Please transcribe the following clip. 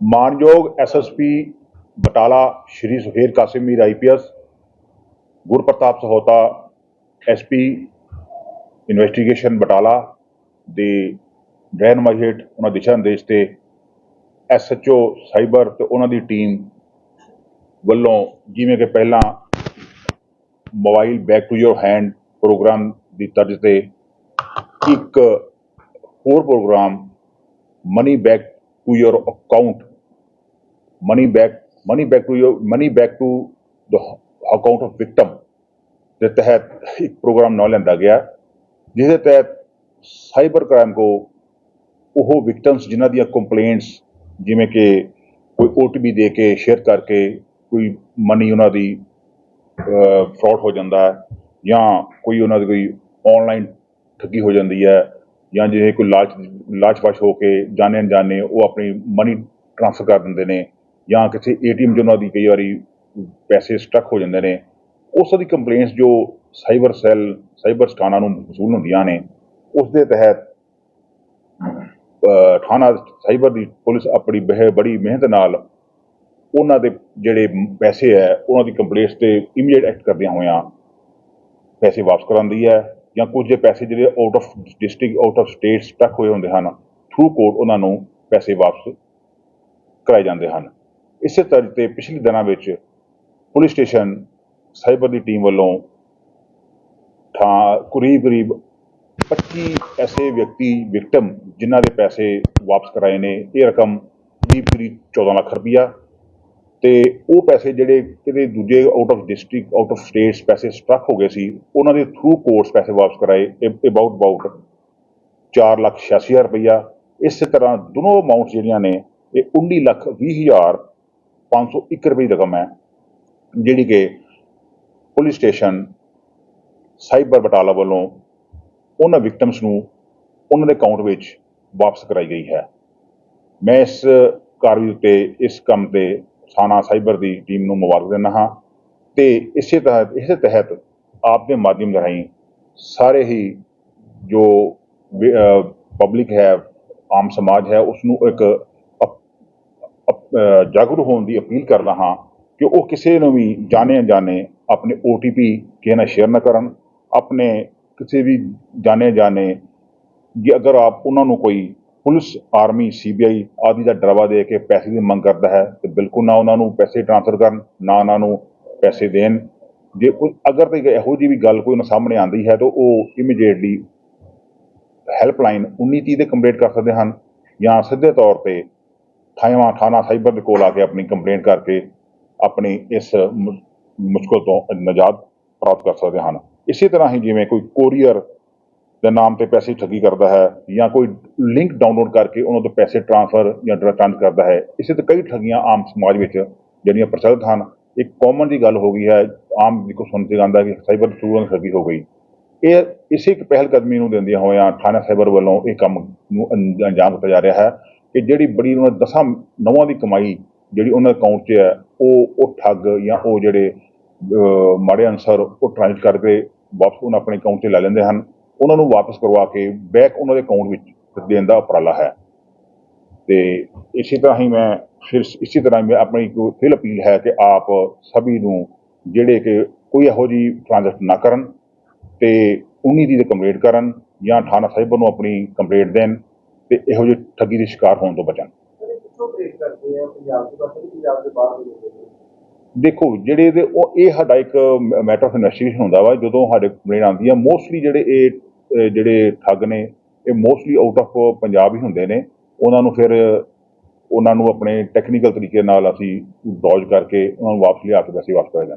ਮਾਨਯੋਗ SSP Batala Shri Suhail Qasim Mir IPS Gurpartap Sahota SP investigation Batala ਦੇ ਰਹਿਨਮਾਈ ਹੇਠ ਉਹਨਾਂ ਦਿਸ਼ਾ ਨਿਰਦੇਸ਼ ਤੇ ਐਸਐਚਓ ਸਾਈਬਰ ਤੇ ਉਹਨਾਂ ਦੀ ਟੀਮ ਵੱਲੋਂ ਜਿਵੇਂ ਕਿ ਪਹਿਲਾਂ mobile back to your hand programme ਦੀ ਤਰਜ਼ ਤੇ ਇੱਕ ਹੋਰ programme money back to your account money back money back to your money back to the account of victim ਦੇ ਤਹਿਤ ਇੱਕ ਪ੍ਰੋਗਰਾਮ ਨਾ ਲੈਂਦਾ ਗਿਆ ਜਿਸ ਦੇ ਤਹਿਤ ਸਾਈਬਰ ਕ੍ਰਾਈਮ ਕੋ ਉਹ ਵਿਕਟਮਸ ਜਿਨ੍ਹਾਂ ਦੀਆਂ ਕੰਪਲੇਂਟਸ ਜਿਵੇਂ ਕਿ ਕੋਈ OTP ਦੇ ਕੇ ਸ਼ੇਅਰ ਕਰਕੇ ਕੋਈ ਮਨੀ ਉਹਨਾਂ ਦੀ ਫਰਾਡ ਹੋ ਜਾਂਦਾ ਹੈ ਜਾਂ ਕੋਈ ਉਹਨਾਂ ਦੀ ਕੋਈ ਆਨਲਾਈਨ ਠੱਗੀ ਹੋ ਜਾਂਦੀ ਹੈ ਜਾਂ ਜੇ ਕੋਈ ਲਾਲਚ ਲਾਲਚਵਸ਼ ਹੋ ਕੇ ਜਾਣੇ ਅਣਜਾਣੇ ਉਹ ਆਪਣੀ ਮਨੀ ਟ੍ਰਾਂਸਫਰ ਕਰ ਦਿੰਦੇ ਨੇ ਜਾਂ ਕਿਸੇ ਏਟੀਐਮ 'ਚ ਉਹਨਾਂ ਦੀ ਕਈ ਵਾਰੀ ਪੈਸੇ ਸਟਕ ਹੋ ਜਾਂਦੇ ਨੇ, ਉਸ ਦੀ ਕੰਪਲੇਂਟਸ ਜੋ ਸਾਈਬਰ ਸੈੱਲ ਸਾਈਬਰ ਸਥਾਨਾਂ ਨੂੰ ਵਸੂਲ ਹੁੰਦੀਆਂ ਨੇ ਉਸ ਦੇ ਤਹਿਤ ਥਾਣਾ ਸਾਈਬਰ ਦੀ ਪੁਲਿਸ ਆਪਣੀ ਬਹਿ, ਬੜੀ ਮਿਹਨਤ ਨਾਲ ਉਹਨਾਂ ਦੇ ਜਿਹੜੇ ਪੈਸੇ ਹੈ, ਉਹਨਾਂ ਦੀ ਕੰਪਲੇਂਟਸ ਤੇ ਇਮੀਡੀਏਟ ਐਕਟ ਕਰਦਿਆਂ ਹੋਇਆਂ ਪੈਸੇ ਵਾਪਸ ਕਰਾਉਂਦੀ ਹੈ ਜਾਂ ਕੁਝ ਜੇ ਪੈਸੇ ਜਿਹੜੇ out of district out of state stuck ਹੋਏ ਹੁੰਦੇ ਹਨ ਥਰੂ ਕੋਰਟ ਉਹਨਾਂ ਨੂੰ ਪੈਸੇ ਵਾਪਸ ਕਰਾਏ ਜਾਂਦੇ ਹਨ। ਇਸੇ ਤਰ੍ਹਾਂ ਤੇ ਪਿਛਲੇ ਦਿਨਾਂ ਵਿੱਚ ਪੁਲਿਸ ਸਟੇਸ਼ਨ ਸਾਈਬਰ ਦੀ ਟੀਮ ਵੱਲੋਂ ਠਾ ਕਰੀਬ ਕਰੀਬ 25 ਐਸੇ ਵਿਅਕਤੀ ਵਿਕਟਮ ਜਿਨ੍ਹਾਂ ਦੇ ਪੈਸੇ ਵਾਪਸ ਕਰਾਏ ਨੇ, ਇਹ ਰਕਮ ਕਰੀਬ ਕਰੀਬ 14 ਲੱਖ ਰੁਪਈਆ ਤੇ ਉਹ ਪੈਸੇ ਜਿਹੜੇ ਕਿਤੇ ਦੂਜੇ out of district out of states ਪੈਸੇ ਸਟਕ ਹੋ ਗਏ ਸੀ, ਉਹਨਾਂ ਦੇ ਥਰੂ ਕੋਰਟਸ ਪੈਸੇ ਵਾਪਸ ਕਰਾਏ ਅਬਾਊਟ ਅਬਾਊਟ 4 ਲੱਖ 86 ਹਜ਼ਾਰ ਰੁਪਈਆ। ਇਸੇ ਤਰ੍ਹਾਂ ਦੋਨੋਂ ਅਮਾਉਂਟ ਜਿਹੜੀਆਂ ਨੇ, ਇਹ 19 ਲੱਖ 20 ਹਜ਼ਾਰ 501 ਰੁਪਏ ਦੀ ਰਕਮ ਹੈ, ਜਿਹੜੀ ਕਿ ਪੁਲਿਸ ਸਟੇਸ਼ਨ ਸਾਈਬਰ ਬਟਾਲਾ ਵੱਲੋਂ ਉਹਨਾਂ ਵਿਕਟਮਸ ਨੂੰ ਉਹਨਾਂ ਦੇ ਅਕਾਊਂਟ ਵਿੱਚ ਵਾਪਸ ਕਰਾਈ ਗਈ ਹੈ। ਮੈਂ ਇਸ ਕਾਰਵਾਈ ਉੱਤੇ, ਇਸ ਕੰਮ ਤੇ ਸਾਨਾ ਸਾਈਬਰ ਦੀ ਟੀਮ ਨੂੰ ਮੁਬਾਰਕ ਦਿੰਦਾ ਹਾਂ ਤੇ ਇਸੇ ਤਹਿਤ ਇਸੇ ਤਹਿਤ ਆਪ ਦੇ ਮਾਧਿਅਮ ਰਾਹੀਂ ਸਾਰੇ ਹੀ ਜੋ ਪਬਲਿਕ ਹੈ, ਆਮ ਸਮਾਜ ਹੈ, ਉਸ ਨੂੰ ਇੱਕ ਅਪ- ਜਾਗਰੂਕ ਹੋਣ ਦੀ ਅਪੀਲ ਕਰਦਾ ਹਾਂ ਕਿ ਉਹ ਕਿਸੇ ਨੂੰ ਵੀ ਜਾਣੇ ਅਣਜਾਣੇ ਆਪਣੇ OTP ਕਿਸੇ ਨਾਲ ਸ਼ੇਅਰ ਨਾ ਕਰਨ, ਆਪਣੇ ਕਿਸੇ ਵੀ ਜਾਣੇ ਜਾਣੇ ਜੇ ਅਗਰ ਆਪ ਉਹਨਾਂ ਨੂੰ ਕੋਈ ਪੁਲਿਸ, ਆਰਮੀ ਸੀਬੀਆਈ ਆਦਿ ਦਾ ਡਰਾਵਾ ਦੇ ਕੇ ਪੈਸੇ ਦੀ ਮੰਗ ਕਰਦਾ ਹੈ ਤੇ ਬਿਲਕੁਲ ਨਾ ਉਹਨਾਂ ਨੂੰ ਪੈਸੇ ਟ੍ਰਾਂਸਫਰ ਕਰਨ, ਨਾ ਉਹਨਾਂ ਨੂੰ ਪੈਸੇ ਦੇਣ। ਜੇ ਕੋਈ, ਅਗਰ ਤੇ ਇਹੋ ਜਿਹੀ ਵੀ ਗੱਲ ਕੋਈ ਨਾ ਸਾਹਮਣੇ ਆਉਂਦੀ ਹੈ ਤਾਂ ਉਹ ਇਮੀਡੀਏਟਲੀ ਹੈਲਪਲਾਈਨ 1930 ਤੇ ਕੰਪਲੇਂਟ ਕਰ ਸਕਦੇ ਹਨ ਜਾਂ ਸਿੱਧੇ ਤੌਰ ਤੇ ਥਾਣਾ ਥਾਣਾ ਸਾਈਬਰ ਦੇ ਕੋਲ ਆ ਕੇ ਆਪਣੀ ਕੰਪਲੇਂਟ ਕਰਕੇ ਆਪਣੀ ਇਸ ਮੁਸ਼ਕਲ ਤੋਂ ਨਜਾਤ ਪ੍ਰਾਪਤ ਕਰ ਸਕਦੇ ਹਨ। ਇਸੇ ਤਰ੍ਹਾਂ ਹੀ ਜਿਵੇਂ ਕੋਈ ਕੋਰੀਅਰ ਦੇ ਨਾਮ ਤੇ ਪੈਸੇ ਠੱਗੀ ਕਰਦਾ ਹੈ ਜਾਂ ਕੋਈ ਲਿੰਕ ਡਾਊਨਲੋਡ ਕਰਕੇ ਉਹਨਾਂ ਤੋਂ ਪੈਸੇ ਟ੍ਰਾਂਸਫਰ ਜਾਂ ਟ੍ਰਾਂਸ ਕਰਦਾ ਹੈ, ਇਸੇ ਤੇ ਕਈ ਠੱਗੀਆਂ ਆਮ ਸਮਾਜ ਵਿੱਚ ਜਿਹੜੀਆਂ ਪ੍ਰਚਲਿਤ ਹਨ। ਇੱਕ ਕਾਮਨ ਦੀ ਗੱਲ ਹੋ ਗਈ ਹੈ, ਆਮ ਜਿੱਕੋ ਸੁਣ ਕੇ ਜਾਂਦਾ ਕਿ ਸਾਈਬਰ ਥਰੂ ਠੱਗੀ ਹੋ ਗਈ। ਇਹ ਇਸੇ ਇੱਕ ਪਹਿਲ ਕਦਮੀ ਨੂੰ ਦਿੰਦਿਆਂ ਹੋਇਆਂ ਥਾਣਾ ਸਾਈਬਰ ਵੱਲੋਂ ਇਹ ਕੰਮ ਨੂੰ ਅੰਜ- ਅੰਜਾਮ ਦਿੱਤਾ ਜਾ ਰਿਹਾ ਹੈ ਕਿ ਜਿਹੜੀ ਬੜੀ ਉਹਨਾਂ ਦਸਾਂ ਨਵਾਂ ਦੀ ਕਮਾਈ ਜਿਹੜੀ ਉਹਨਾਂ ਅਕਾਊਂਟ 'ਚ ਹੈ, ਉਹ ਉਹ ਠੱਗ ਜਾਂ ਉਹ ਜਿਹੜੇ ਮਾੜੇ ਅਨਸਰ ਉਹ ਟ੍ਰਾਂਸਫਰ ਕਰਕੇ ਵਾਪਸ ਉਹਨਾਂ ਆਪਣੇ ਅਕਾਊਂਟ 'ਤੇ ਲੈ ਲੈਂਦੇ ਹਨ। ਉਹਨਾਂ ਨੂੰ ਵਾਪਸ ਕਰਵਾ ਕੇ ਬੈਕ ਉਹਨਾਂ ਦੇ ਅਕਾਊਂਟ ਵਿੱਚ ਦੇਣ ਦਾ ਉਪਰਾਲਾ ਹੈ। ਤੇ ਇਸੇ ਤਰ੍ਹਾਂ ਹੀ ਮੈਂ ਫਿਰ ਇਸੇ ਤਰ੍ਹਾਂ ਹੀ ਮੈਂ ਆਪਣੀ ਫਿਰ ਅਪੀਲ ਹੈ ਕਿ ਆਪ ਸਭੀ ਨੂੰ ਜਿਹੜੇ ਕਿ ਕੋਈ ਇਹੋ ਜਿਹੀ ਟ੍ਰਾਂਜੈਕਸ਼ਨ ਨਾ ਕਰਨ ਤੇ 19 ਦੀ ਕੰਪਲੇਂਟ ਕਰਨ ਜਾਂ ਥਾਣਾ ਸਾਹਿਬ ਨੂੰ ਆਪਣੀ ਕੰਪਲੇਂਟ ਦੇਣ ਤੇ ਇਹੋ ਜਿਹੀ ਠੱਗੀ ਦੇ ਸ਼ਿਕਾਰ ਹੋਣ ਤੋਂ ਬਚਣ। ਕਰਦੇ ਦੇਖੋ ਜਿਹੜੇ ਦੇ ਉਹ ਇਹ ਸਾਡਾ ਇੱਕ ਮੈਟਰ ਆਫ ਇਨਵੈਸਟੀਗੇਸ਼ਨ ਹੁੰਦਾ ਵਾ, ਜਦੋਂ ਸਾਡੇ ਕੰਪਲੇਂਟ ਆਉਂਦੀ ਆ ਮੋਸਟਲੀ ਜਿਹੜੇ ਇਹ ਜਿਹੜੇ ਠੱਗ ਨੇ, ਇਹ ਮੋਸਟਲੀ ਆਊਟ ਆਫ ਪੰਜਾਬ ਹੀ ਹੁੰਦੇ ਨੇ। ਉਹਨਾਂ ਨੂੰ ਫਿਰ ਉਹਨਾਂ ਨੂੰ ਆਪਣੇ ਟੈਕਨੀਕਲ ਤਰੀਕੇ ਨਾਲ ਅਸੀਂ ਡੌਜ ਕਰਕੇ ਉਹਨਾਂ ਨੂੰ ਵਾਪਸ ਲਿਆ ਕੇ ਪੈਸੇ ਵਾਪਸ ਕਰਾਏ ਜਾਂਦੇ